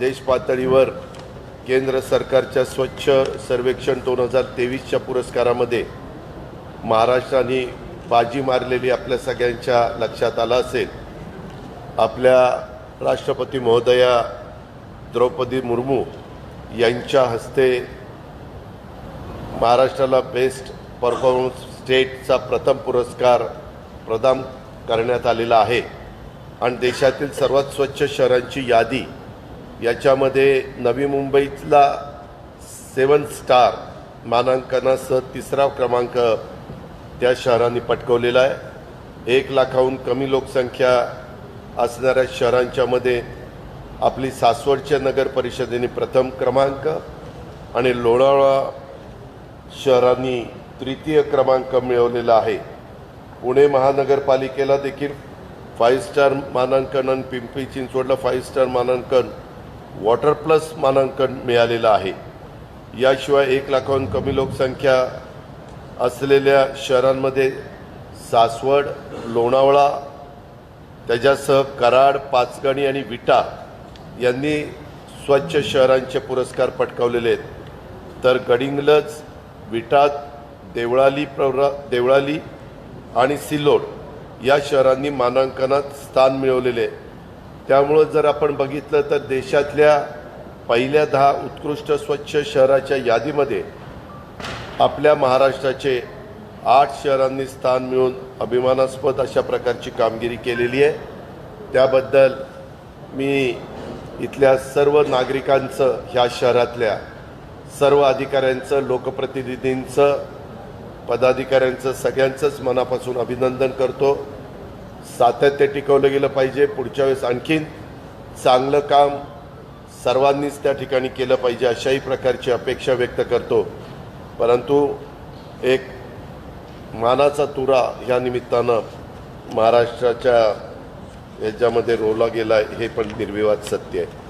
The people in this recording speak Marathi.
देश पातळीवर केंद्र सरकारच्या स्वच्छ सर्वेक्षण दोन हजार तेवीसच्या पुरस्कारामध्ये महाराष्ट्राने बाजी मारलेली आपल्या सगळ्यांच्या लक्षात आलं असेल. आपल्या राष्ट्रपती महोदया द्रौपदी मुर्मू यांच्या हस्ते महाराष्ट्राला बेस्ट परफॉर्मन्स स्टेटचा प्रथम पुरस्कार प्रदान करण्यात आलेला आहे. आणि देशातील सर्वात स्वच्छ शहरांची यादी याच्यामध्ये नवी मुंबईतला सेवन स्टार मानांकनासह तिसरा क्रमांक त्या शहरांनी पटकवलेला आहे. एक लाखाहून कमी लोकसंख्या असणाऱ्या शहरांच्यामध्ये आपली सासवडच्या नगर परिषदेने प्रथम क्रमांक आणि लोणावळा शहरांनी तृतीय क्रमांक मिळवलेला आहे. पुणे महानगरपालिकेला देखील फाईव्ह स्टार मानांकन आणि पिंपरी चिंचवडला फाईव्ह स्टार मानांकन वॉटर प्लस मानांकन मिळालेलं आहे. याशिवाय एक लाखाहून कमी लोकसंख्या असलेल्या शहरांमध्ये सासवड लोणावळा त्याच्यासह कराड पाचगणी आणि विटा यांनी स्वच्छ शहरांचे पुरस्कार पटकावलेले आहेत. तर गडिंगलज विटा देवळाली प्रवरा देवळाली आणि सिल्लोड या शहरांनी मानांकनात स्थान मिळवलेले आहे. त्यामुळं जर आपण बघितलं तर देशातल्या पहिल्या दहा उत्कृष्ट स्वच्छ शहराच्या यादीमध्ये आपल्या महाराष्ट्राचे आठ शहरांनी स्थान मिळून अभिमानास्पद अशा प्रकारची कामगिरी केलेली आहे. त्याबद्दल मी इथल्या सर्व नागरिकांचं ह्या शहरातल्या सर्व अधिकाऱ्यांचं लोकप्रतिनिधींचं पदाधिकाऱ्यांचं सगळ्यांचंच मनापासून अभिनंदन करतो. सातत्य टिकवलं गेलं पाहिजे. पुढच्या वेळेस आणखीन चांगलं काम सर्वांनीच त्या ठिकाणी केलं पाहिजे अशाही प्रकारची अपेक्षा व्यक्त करतो. परंतु एक मानाचा तुरा ह्या निमित्तानं महाराष्ट्राच्या याच्यामध्ये रोवला गेला हे पण निर्विवाद सत्य आहे.